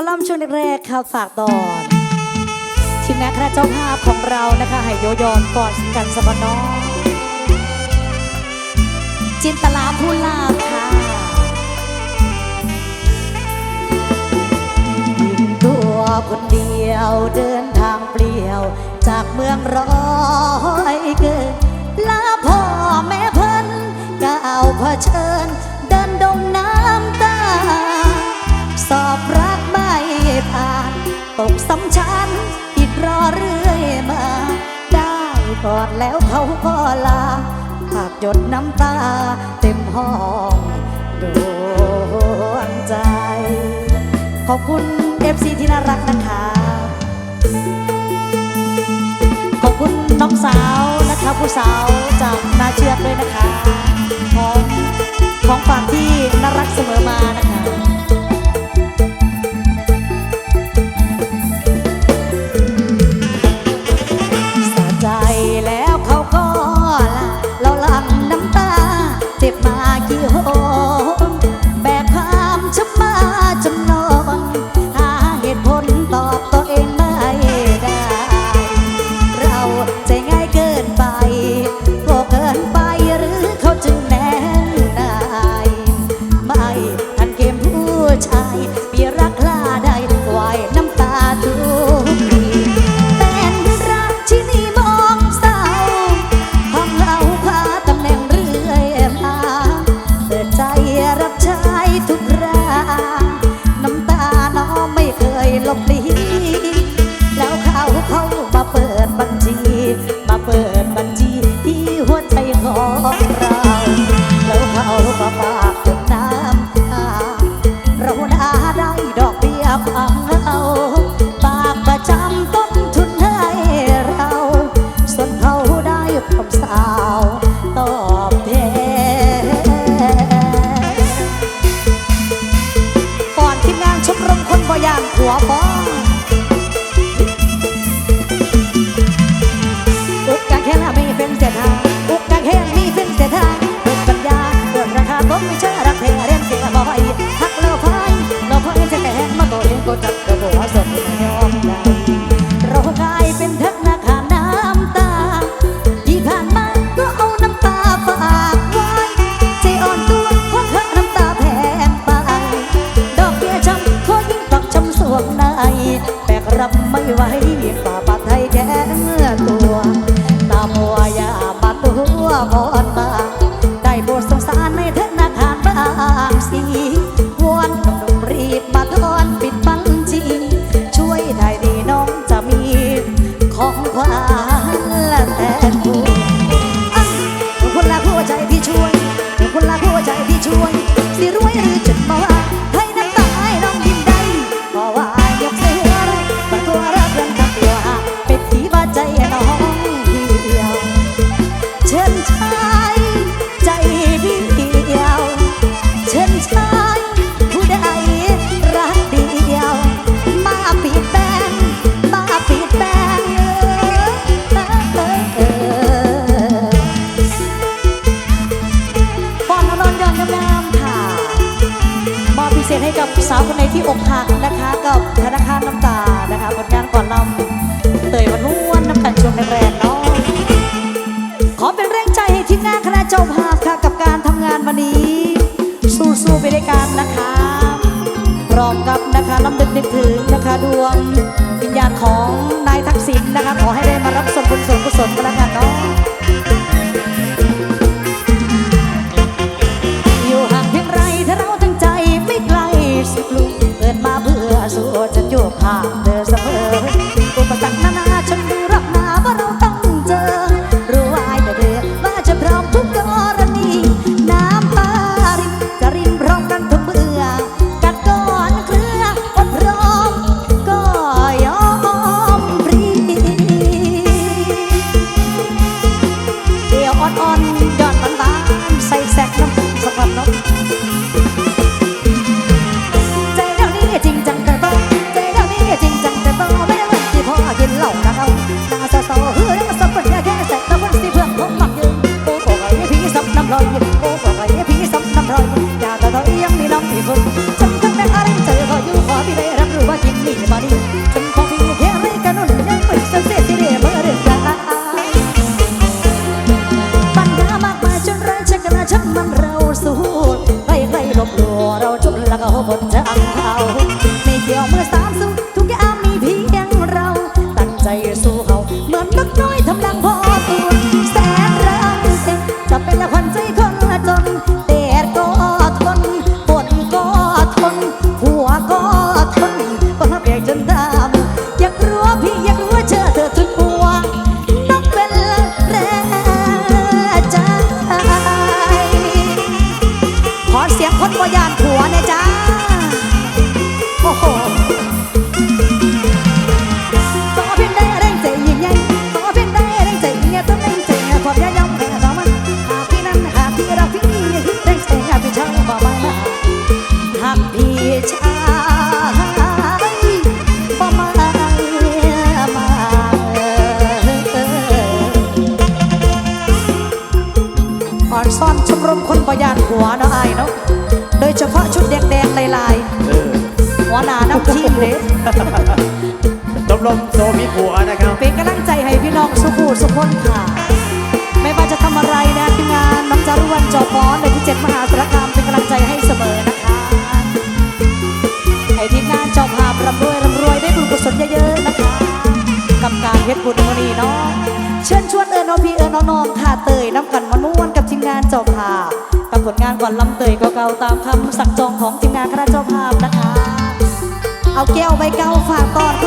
อล่มช่วงแรกค่ะฝากตอนทีมแม่คณะเจ้าภาพของเรานะคะไหโยยอนก่อนกันสมน้องจินตลาพูลาค่ะตัวคนเดียวเดินทางเปลี่ยว จากเมืองร้อยเกินลาพ่อแม่เพิ่นก้าวเผชิญ เดินดงน้ำ สอบรักไม่ผ่าน ตกสำชันติดรอเรื่อยมา ได้กอดแล้วเขาก็ลาหากหยดน้ำตาเต็มห้องดวงใจ ขอบคุณเอฟซีที่น่ารักนะคะ ขอบคุณน้องสาวนะคะผู้สาวจากนาเชือกด้วยนะคะ ของของฝากที่น่ารักเสมอมานะคะ Get my life. ที่อกหักนะคะ กับธนาคารน้ำตานะคะผลงานก่อนลำเตยวันล้วนน้ำตาลช่วงแรงๆเนาะขอเป็นแรงใจให้ทีมงานคณะเจ้าภาพค่ะกับการทำงานวันนี้ สู้ๆไปด้วยกันนะคะพร้อมกับนะคะน้ำดึกนึกถึงนะคะดวงวิญญาณของนายทักษิณนะคะ ขอให้ได้มารับส่วนบุญส่วนกุศลกันละกันเนาะ เด้ตบลมโซมีผัวนะครับ เป็นกำลังใจให้พี่น้องสุขุสุขนค่ะ ไม่ว่าจะทำอะไรนะทีมงานน้องจารุวันจอฟ้อนในที่เจ็ดมหาสารคามเป็นกำลังใจให้เสมอนะคะให้ทีมงานจอาภาพร่ำรวยร่ำรวยได้บุญกุศลเยอะๆนะคะกับการเฮ็ดบุญมือนี้เนาะเชิญชวนเอิญนอพี่เอิญน้องค่ะเตยน้ำกันมันวนกับทีมงานจอาภาพกับผลงานก่อนลำเตยก็เก่าตามคำสั่งจองของทีมงานคณะจอาภา เอาแก้วใบเก้าฝากตอน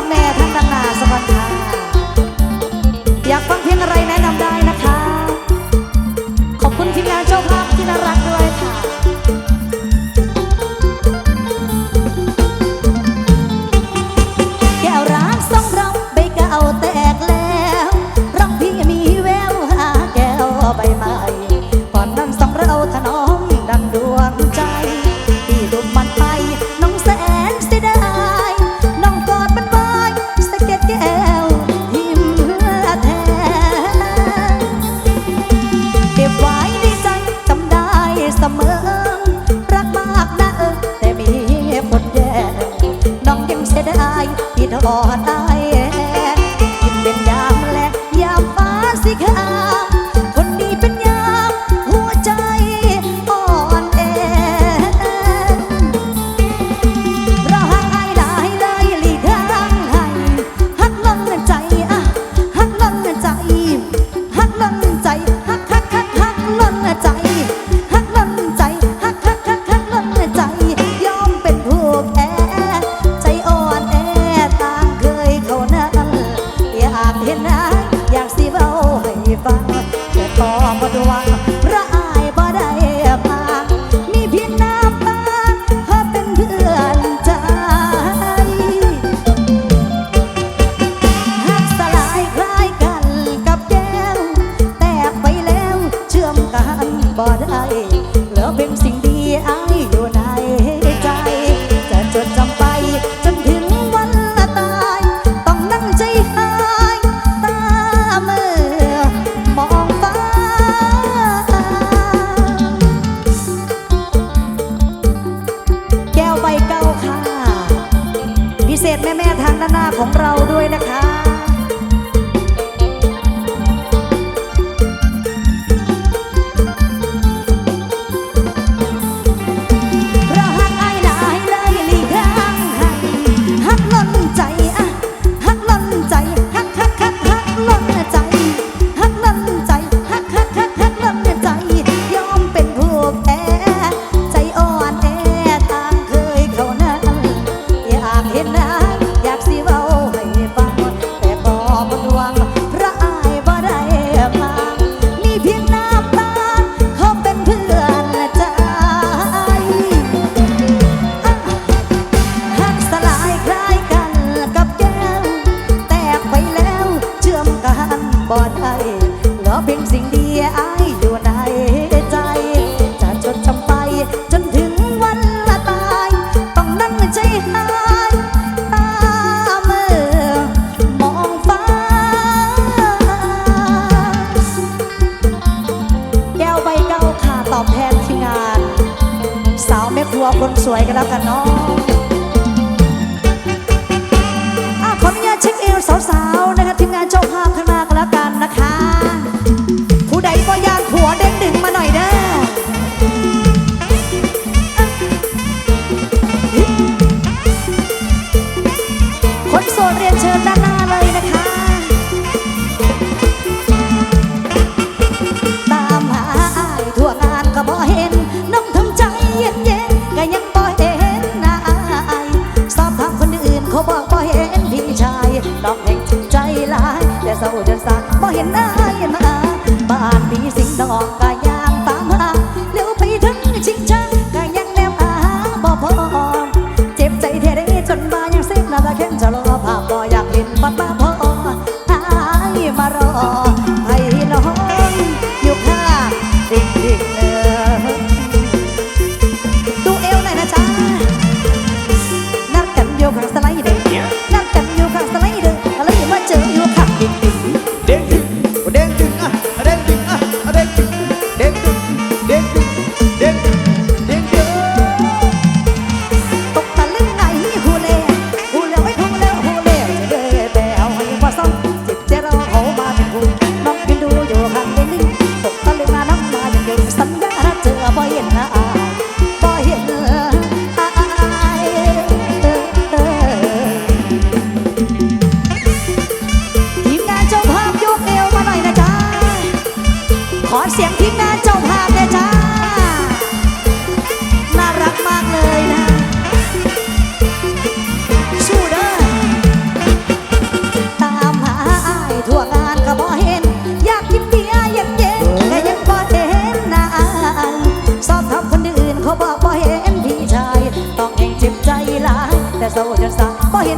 บ่อตา dinh đi. ของ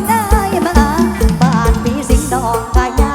ได้บ้าบ้านมีสิงดอกกายา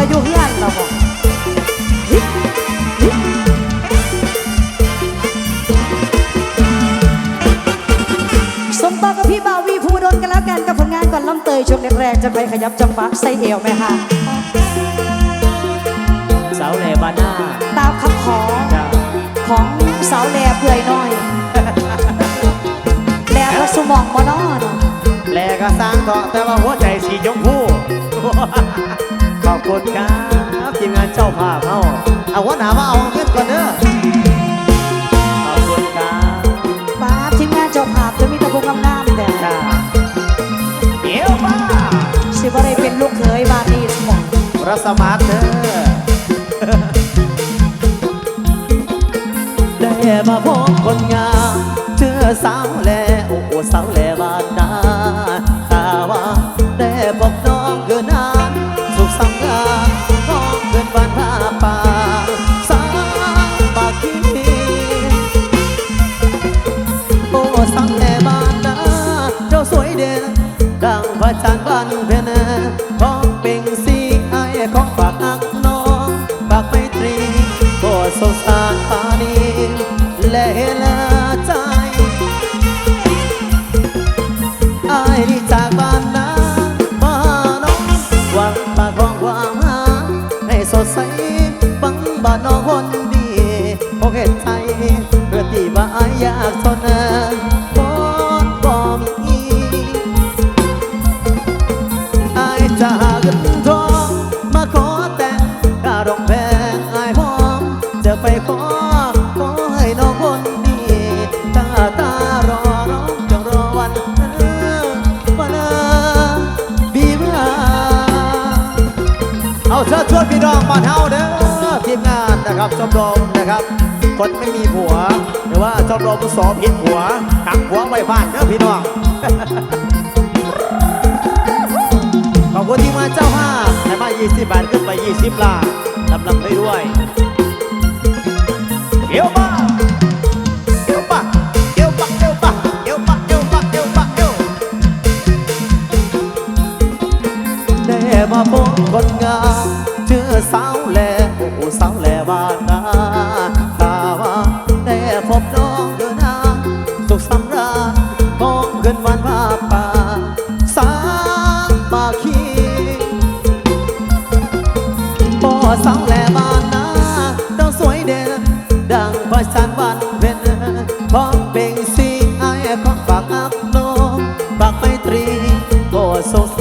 ก็ยู่เฮีนเราบอกสมต่อกับพี่บาวีภูดลกันแล้วกันกับผลงานก่อนล่มเตยช่วงแรกๆจะไปขยับจังหวะใส่เอวไหมฮะสาวแหล่บาน่าตามคำขอของสาวแหล่เปื่อยน้อยแหล่ก็สมองมอนอนแหล่ก็สร้างเกาะแต่ว่าหัวใจสีชมพู ขอบคุณครับทีมงานเจ้าภาพเอาเอาวันหามาเอาเงินก่อนเด้อขอบคุณครับป้าทีมงานเจ้าภาพจะมีตะพงงามๆแต่จ้าเดี๋ยวมาสิบะไรเป็นลูกเขยบ้านนี้สมองรัสมาร์ทเด้อได้มาพบคนงามเจอสาวแล้วโอ้สาวแล้วบ้านน้า และลาใจอายจากบ้านนาบ้านน้องหวังปากองความหาให้สดใสบังบ้านน้องคนดีโอเคใจเพื่อที่ว่าอยากทน กับชมรมนะครับ คนไม่มีผัว หรือว่าชอบรมสอบผิดหัวตักหัวไว้บ้านเด้อพี่น้องขอบคุณที่มาเจ้าห้าให้มา 20 บาทขึ้นไป 20ล่านลำลำได้ด้วยเดี๋ยวมา so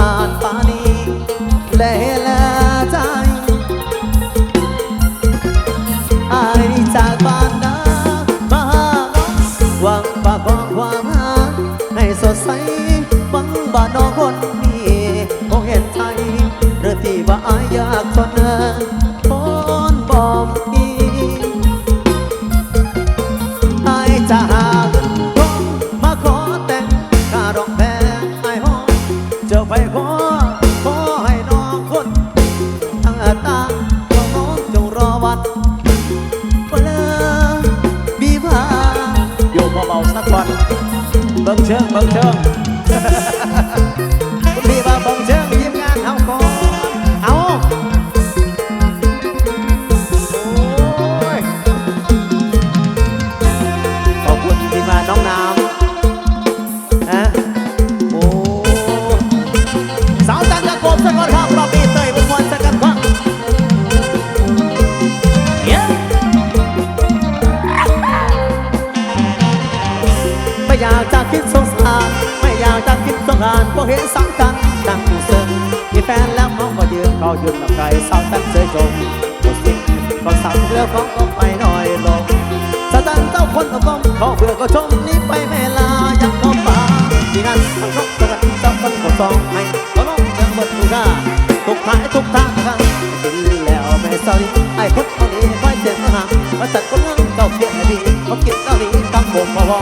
คนนี้คอยเจ็บมาหามาจัดคนนั่งเจ้าเพียงไอ้พี่มากินเจ้านี้ตั้งผมพอพอ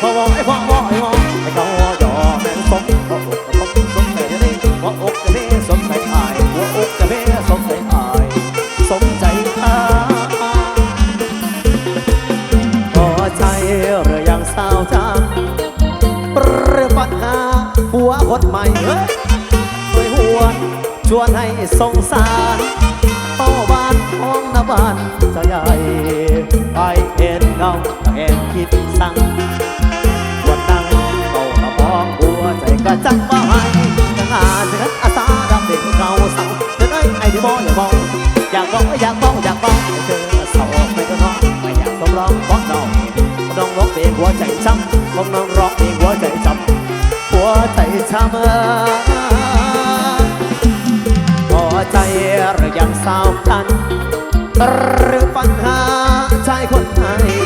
พอพอไอ้พ่อพ่อไอ้พ่อไอ้เขาหยอแม่งสมพออกก็สมใจนี่หัวอกจะไม่สมใจอายหัวอกจะไม่สมใจอายสมใจอายพอใจหรือยังสาวจังหรือปัญหาผัวคนใหม่เฮ้ยช่วยหวนชวนให้สงสาร วันนั่งเฝ้ากระบองหัวใจก็จังว่าให้จะงานจะนั้นอาสาดับเด็กเก่าเสาจะได้ไอ้ที่มองอย่ามองอยากมองอยากมองอยากมองเธอเศร้าไม่ต้องร้องไม่อยากต้องร้องเพราะน้องน้องร้องเพลงหัวใจช้ำน้องน้องร้องเพลงหัวใจช้ำหัวใจช้ำพอใจหรือยังสาวกันหรือปัญหาชายคนไทยโวยหน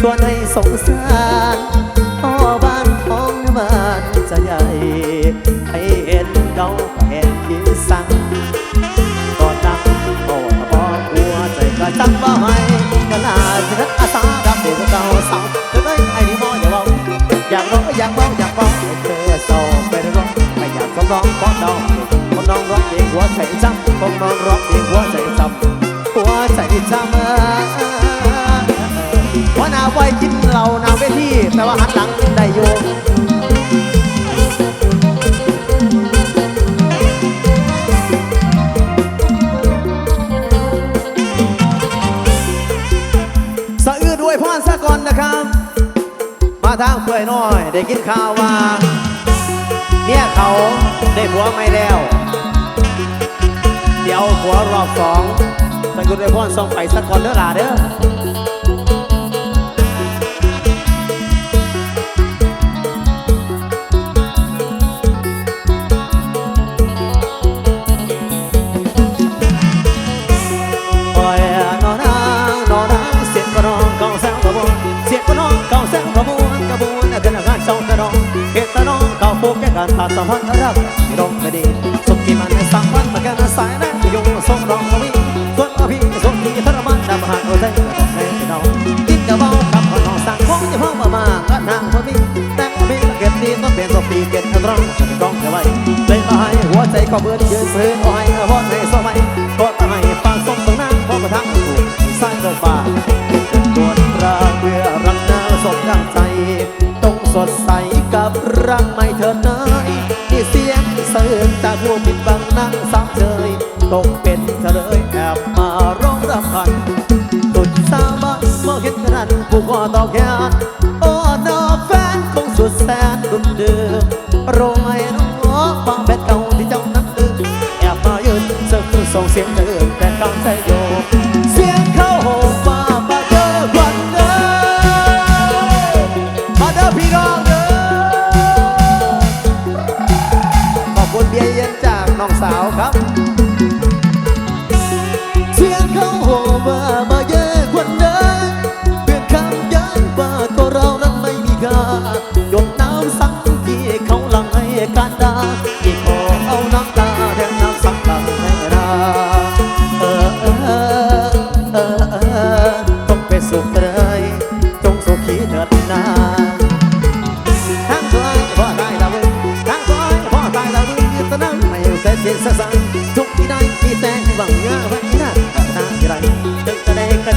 ชวนให้สงสารพ่อบ้านท้องบ้านจะใหญ่ ให้เห็นเกาเห็นที่สั่งก่อนนั่งโอ้ตะบอกหัวใจก็จังบ่ให้ก็น่าจะนักอาสาดับเด็กเก่าสาวจะได้ไอ้นี่มออย่าเบาอยากร้องอยากเบาอยากเบาให้เธอโศกไปร้องไม่อยากสมร้องเพราะน้องคนน้องร้องเพลงหัวใจจำคนน้องร้องเพลงหัวใจจำหัวใจจำ หัวหน้าไว้กินเหล้านาเวทีแปลว่าหันหลังได้โยสะอื้นด้วยพรสะก่อนนะครับ มาทางเปื่อยน้อย ได้กินข่าวว่าเมียเขาได้ผัวไม่แล้ว เดี๋ยวผัวรอบสองสะอื้นด้วยพรส่งไปสะก่อนเด้อหล่ะเด้อ รองกองกระบวนกระบวนขึ้นงานเจ้ากระรองเห็นตะน้องเขาพูกแก่การขาสัมพันธ์รักที่รองไม่ดีสุขีมันสังวันมาแก่สายแรงยุ่งส่งร้องมาวิ่งส่วนพี่ส่งที่ทรมานนำหาเอาใจในน้องกินกระเบ้ากับคนนองสั่งของจะห้องมามาก็นางพอมีแต่พอมีเก็บดีต้องเป็นตัวปีเก็บระรองจะต้องจะไว้เลยมาให้หัวใจก็เบื่อเยืนพื้นอ้อยพอนในส ผู้ปิดบังนั่งสามเฉยตกเป็นเฉลยแอบมาร้องรำพันตุดสาบานเมื่อเห็นขนาดผู้ก่อต่อแขนโอ้นอแฟนคงสุดแสนดุนเดือรู้ไหมน้องฟังแบดเก่าที่เจ้านั้นลืมแอบมายืนเสิร์ฟส่งเสียงเดินแต่กำใจโย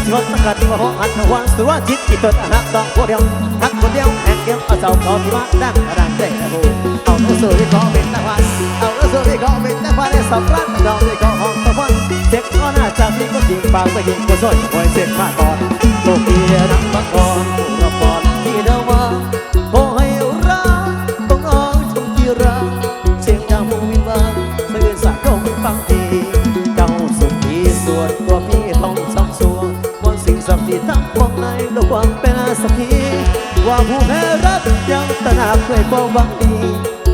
เดกันชดสกัดว่าหอันวันสุวจิตอิตดหักดอกคนเดียวหักคนเดียวแห่งเดียวเอาเสาขอที่ว่าดังดังเตะหูเอาหนังสือที่เขาเป็นตะวันเอาหนังสือที่เขาเป็นตะวันในสับรักดอกที่เขาห้องตะวันเจ็บก็น่าจะมีก็ยิงปากไปยิงก็สวยคอยเจ็บมาก่อนโลกเกียนักบังกรผู้ ว่าผู้แพ้รักยังตระหนักเวความหวังดี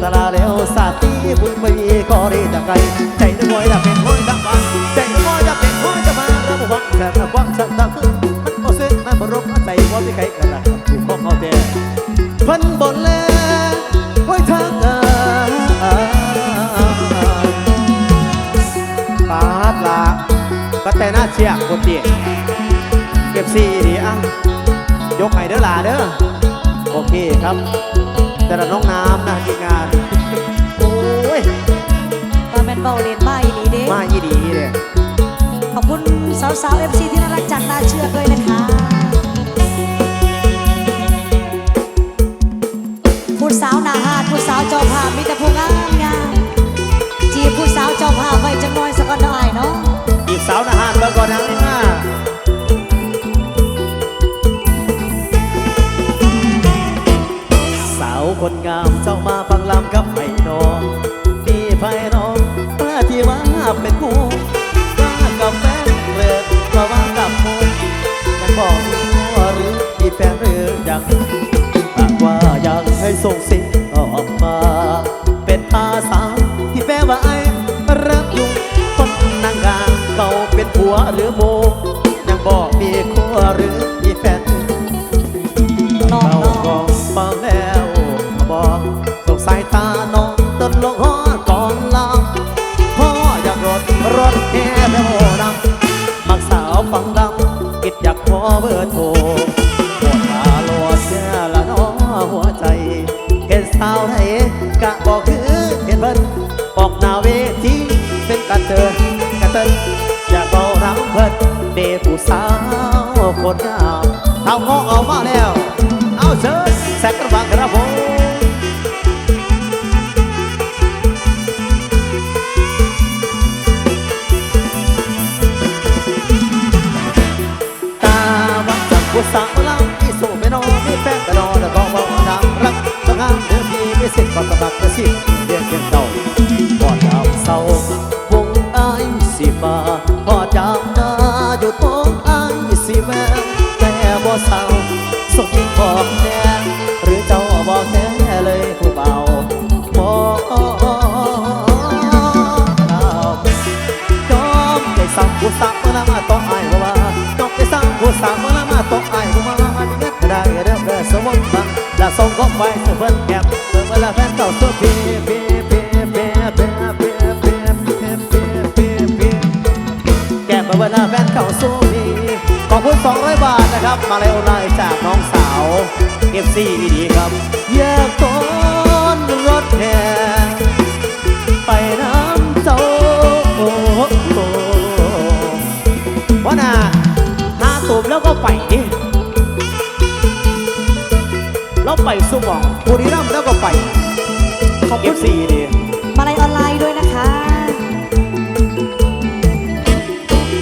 ตลาแล้วสาตีบุญไม่มีก็ได้จากไกลใจนึกมวยดักเป็นมวยดักบางใจนึกมวยดักเป็นมวยดักบางระบบวังแต่ถ้าวังสันตะคือมันบ่ซึ้งมันบรบมันใจว่าไม่ใครกระดักถูกข้อเขาแต่พันบนแล้วไว้ทางอ่ยปาดละก็แต่หน้าเชียกคนเดียเก็บซีดีอะยกให้เด้อหลาเด้อ โอเคครับ แต่ละน้องน้ำนะทีมงาน โอ้ยก็เป็นเบาเลนมาอีนีเด้มายี่ดีเลยขอบคุณสาวๆ FC ที่น่ารักจากนาเชือกด้วยนะคะ คนงามเจ้ามาฟังลำกับไผ่น้องนี่ไผ่น้องมาที่มาเป็นคู่มากับแฟนเลิกมาว่ากับมูยังบอกหัวหรือมีแฟนเรือยังปากว่าอยากให้ส่งสิ บ่ได้ อบคุณ 200 บาทนะครับ มาเลยออนไลน์จากน้องสาวเอฟซีดีครับอยากต้อนรถแห่ไปน้ำเจ้าโอ้โหว่าน่ะหาตูบแล้วก็ไปดิแล้วไปสุ่มองบุรีรัมย์แล้วก็ไปขอบเอคุฟณซีดิ